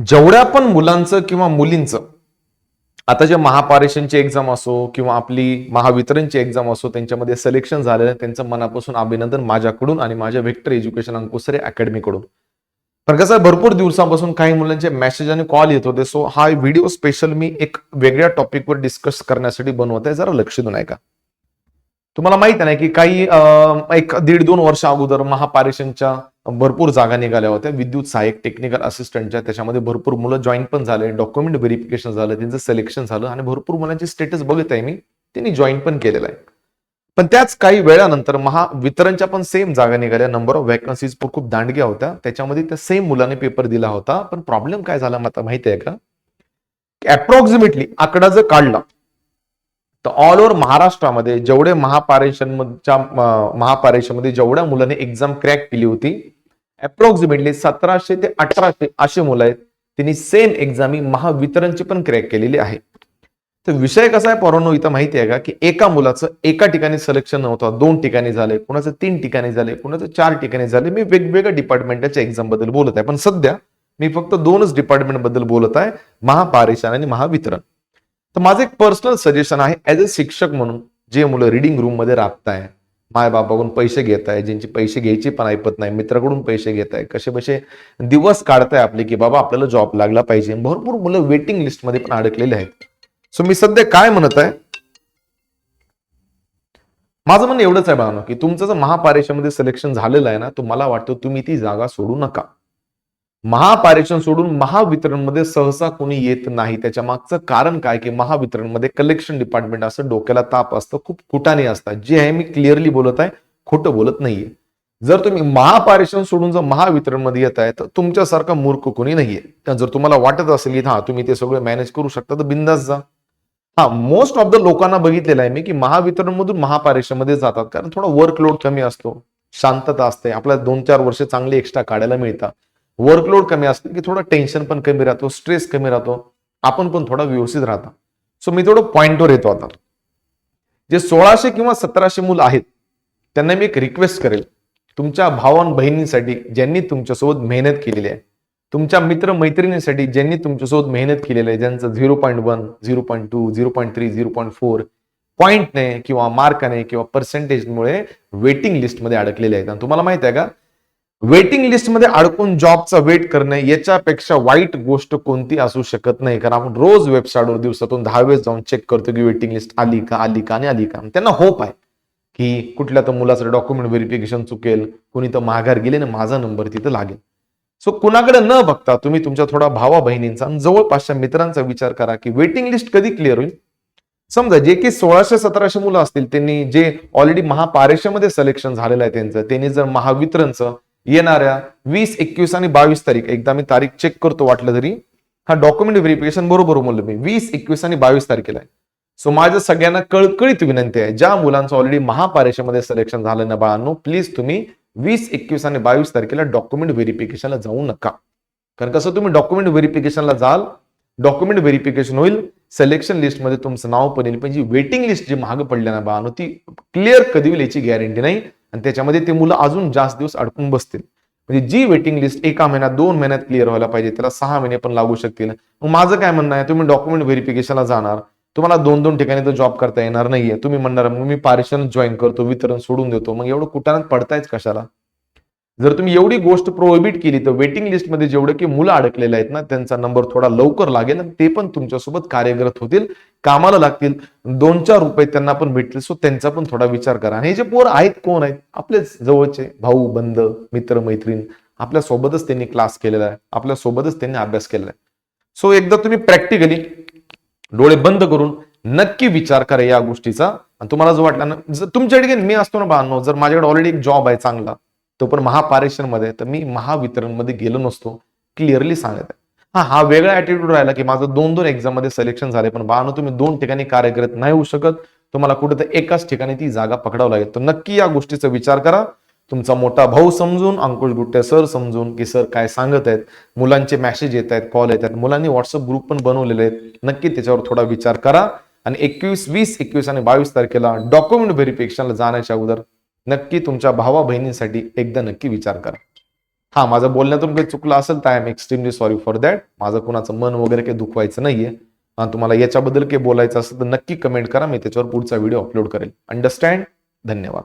जेवढ्या पण मुलांचं किंवा मुलींचं आता जे महापारेषणची एक्झाम असो किंवा आपली महावितरणची एक्झाम असो त्यांच्यामध्ये सिलेक्शन झालेलं आहे, त्यांचं मनापासून अभिनंदन माझ्याकडून आणि माझ्या व्हेक्टर एज्युकेशन अंकुसरे अकॅडमीकडून पण कसं भरपूर दिवसापासून काही मुलांचे मेसेज आणि कॉल येत होते सो हा व्हिडिओ स्पेशल मी एक वेगळ्या टॉपिकवर डिस्कस करण्यासाठी बनवत आहे जरा लक्ष देऊन ऐका. तुम्हाला माहीत आहे ना की काही एक दीड दोन वर्ष अगोदर महापारेषणच्या भरपूर जागा निघाल्या होत्या. विद्युत सहाय्यक टेक्निकल असिस्टंटच्या त्याच्यामध्ये भरपूर मुलं जॉईन पण झाले डॉक्युमेंट व्हेरिफिकेशन झालं त्यांचं सिलेक्शन झालं आणि भरपूर मुलांचे स्टेटस बघत आहे मी त्यांनी जॉईन पण केलेला आहे. पण त्याच काही वेळानंतर महावितरणच्या पण सेम जागा निघाल्या. नंबर ऑफ वॅकन्सीज पण खूप दांडग्या होत्या. त्याच्यामध्ये त्या सेम मुलाने पेपर दिला होता. पण प्रॉब्लेम काय झाला माहिती आहे का? अप्रॉक्सिमेटली आकडा जर काढला तर ऑल ओव्हर महाराष्ट्रामध्ये जेवढे महापारेषणच्या महापारेषणमध्ये जेवढ्या मुलांनी एक्झाम क्रॅक केली होती अप्रॉक्सिमेटली सतराशे ते अठराशे असे मुलं आहेत त्यांनी सेम एक्झाम ही महावितरणची पण क्रॅक केलेली आहे. तर विषय कसा आहे पोरांनो इथं माहिती आहे का की एका मुलाचं एका ठिकाणी सिलेक्शन नव्हतं दोन ठिकाणी झाले कुणाचं तीन ठिकाणी झाले कुणाचं चार ठिकाणी झाले मी वेगवेगळ्या डिपार्टमेंटच्या एक्झामबद्दल बोलत आहे. पण सध्या मी फक्त दोनच डिपार्टमेंटबद्दल बोलत आहे महापारेषण आणि महावितरण. तर माझं एक पर्सनल सजेशन आहे ऍज अ शिक्षक म्हणून जे मुलं रिडिंग रूममध्ये राबताय मायबापाकडून पैसे घेत आहे ज्यांची पैसे घ्यायची पण ऐपत नाही मित्राकडून पैसे घेत आहे कसे बसे दिवस काढताय आपले की बाबा आपल्याला जॉब लागला पाहिजे. भरपूर मुलं वेटिंग लिस्टमध्ये पण अडकलेले आहेत. सो मी सध्या काय म्हणत आहे? माझं म्हणणं एवढंच आहे बाळांनो की तुमचं जर महापारेषामध्ये सिलेक्शन झालेलं आहे ना तर मला वाटतं तुम्ही ती जागा सोडू नका. महापारेषण सोडून महावितरणमध्ये सहसा कोणी येत नाही. त्याच्या मागचं कारण काय? की महावितरणमध्ये कलेक्शन डिपार्टमेंट असं डोक्याला ताप असतं खूप कुटाने असतात. जे आहे मी क्लिअरली बोलत आहे खोटं बोलत नाहीये. जर तुम्ही महापारेषण सोडून जर महावितरणमध्ये येत आहे तर तुमच्यासारखा मूर्ख कोणी नाहीये. तर जर तुम्हाला वाटत असेल की हा तुम्ही ते सगळं मॅनेज करू शकता तर बिंदास जा. हा मोस्ट ऑफ द लोकांना बघितलेलं आहे मी की महावितरणमधून महापारेषणमध्ये जातात. कारण थोडा वर्कलोड कमी असतो. शांतता असते. आपल्याला दोन चार वर्ष चांगली एक्स्ट्रा काढायला मिळतात. वर्कलोड कमी असते की थोडं टेन्शन पण कमी राहतो स्ट्रेस कमी राहतो. आपण पण थोडा व्यवस्थित राहता. सो मी थोडं पॉईंटवर येतो आता. जे सोळाशे किंवा सतराशे मुलं आहेत त्यांना मी एक रिक्वेस्ट करेल. तुमच्या भावान बहिणींसाठी ज्यांनी तुमच्यासोबत मेहनत केलेली आहे तुमच्या मित्र मैत्रिणींसाठी ज्यांनी तुमच्यासोबत मेहनत केलेली आहे ज्यांचं zero point one zero point two zero point three zero point four पॉईंटने किंवा मार्काने किंवा पर्सेंटेजमुळे वेटिंग लिस्टमध्ये अडकलेले आहेत. आणि तुम्हाला माहिती आहे का? वेटिंग लिस्टमध्ये अडकून जॉबचा वेट करणे याच्यापेक्षा वाईट गोष्ट कोणती असू शकत नाही. कारण आपण रोज वेबसाईटवर दिवसातून दहा वेळेस जाऊन चेक करतो की वेटिंग लिस्ट आली का आली का आणि आली का. त्यांना होप आहे की कुठल्या तर मुलाचं डॉक्युमेंट व्हेरिफिकेशन चुकेल कुणी तर माघार गेले ना माझा नंबर तिथं लागेल. सो कुणाकडे न बघता तुम्ही तुमच्या थोडा भावा बहिणींचा आणि जवळपासच्या मित्रांचा विचार करा की वेटिंग लिस्ट कधी क्लिअर होईल? समजा जे की सोळाशे सतराशे मुलं असतील त्यांनी जे ऑलरेडी महापारेषामध्ये सिलेक्शन झालेलं आहे त्यांचं त्यांनी जर महावितरणचं येणाऱ्या वीस एकवीस आणि बावीस तारीख एकदा मी तारीख चेक करतो वाटलं तरी हा डॉक्युमेंट व्हेरिफिकेशन बरोबर बोललो मी. वीस एकवीस आणि बावीस तारखेला आहे. सो माझं सगळ्यांना कळकळीत विनंती आहे ज्या मुलांचं ऑलरेडी महापारेषामध्ये सिलेक्शन झालं ना बाळांनो प्लीज तुम्ही वीस एकवीस आणि बावीस तारखेला डॉक्युमेंट व्हेरिफिकेशनला जाऊ नका. कारण कसं तुम्ही डॉक्युमेंट व्हेरिफिकेशनला जाल डॉक्युमेंट व्हेरिफिकेशन होईल सिलेक्शन लिस्टमध्ये तुमचं नाव पण येईल पण जी वेटिंग लिस्ट जी महाग पडल्या ना बाळांनो ती क्लिअर कधी होईल याची गॅरंटी नाही. आणि त्याच्यामध्ये ते मुलं अजून जास्त दिवस अडकून बसतील. म्हणजे जी वेटिंग लिस्ट एका महिन्यात दोन महिन्यात क्लिअर व्हायला पाहिजे त्याला सहा महिने पण लागू शकतील. मग माझं काय म्हणणं आहे तुम्ही डॉक्युमेंट व्हेरिफिकेशनला जाणार. तुम्हाला दोन दोन ठिकाणी तर जॉब करता येणार नाहीये. तुम्ही म्हणणार मग मी पार्शन जॉईन करतो वितरण सोडून देतो. मग एवढं कुठानात पडतायच कशाला? जर तुम्ही एवढी गोष्ट प्रोहिबिट केली तर वेटिंग लिस्टमध्ये जेवढे की मुलं अडकलेले आहेत ना त्यांचा नंबर थोडा लवकर लागेल आणि ते पण तुमच्यासोबत कार्यरत होतील कामाला लागतील. दोन चार रुपये त्यांना पण भेटतील सो त्यांचा पण थोडा विचार करा. आणि हे जे पोर आहेत कोण आहेत? आपलेच जवळचे भाऊ बंध मित्र मैत्रीण आपल्या सोबतच त्यांनी क्लास केलेला आहे. आपल्या सोबतच त्यांनी अभ्यास केलेला आहे. सो एकदा तुम्ही प्रॅक्टिकली डोळे बंद करून नक्की विचार करा या गोष्टीचा. आणि तुम्हाला जो वाटला ना जर तुमच्याकडे मी असतो ना बांधव जर माझ्याकडे ऑलरेडी एक जॉब आहे चांगला तो पण महापारेषणमध्ये तर मी महावितरणमध्ये गेलो नसतो. क्लिअरली सांगत आहे. हा हा वेगळा ऍटिट्यूड राहिला की माझं दोन दोन एक्झाममध्ये सिलेक्शन झाले पण बानो तुम्ही दोन ठिकाणी कार्य करत नाही होऊ शकत. तुम्हाला कुठे तर एकाच ठिकाणी ती जागा पकडावं लागेल. तर नक्की या गोष्टीचा विचार करा. तुमचा मोठा भाऊ समजून अंकुश गुट्टे सर समजून की सर काय सांगत आहेत. मुलांचे मेसेज येत आहेत कॉल येत आहेत. मुलांनी व्हॉट्सअप ग्रुप पण बनवलेले आहेत. नक्की त्याच्यावर थोडा विचार करा. आणि एकवीस वीस एकवीस आणि बावीस तारखेला डॉक्युमेंट व्हेरिफिकेशनला जाण्याच्या अगोदर नक्की तुमच्या भावा बहिणींसाठी एकदा नक्की विचार करा. हा माझं बोलण्यातून काही चुकलं असेल तर I am extremely sorry for that माझं कुणाचं मन वगैरे काही दुखवायचं नाहीये. हा, तुम्हाला याच्याबद्दल काही बोलायचं असेल तर नक्की कमेंट करा. मी त्याच्यावर पुढचा व्हिडिओ अपलोड करेल. अंडरस्टँड धन्यवाद.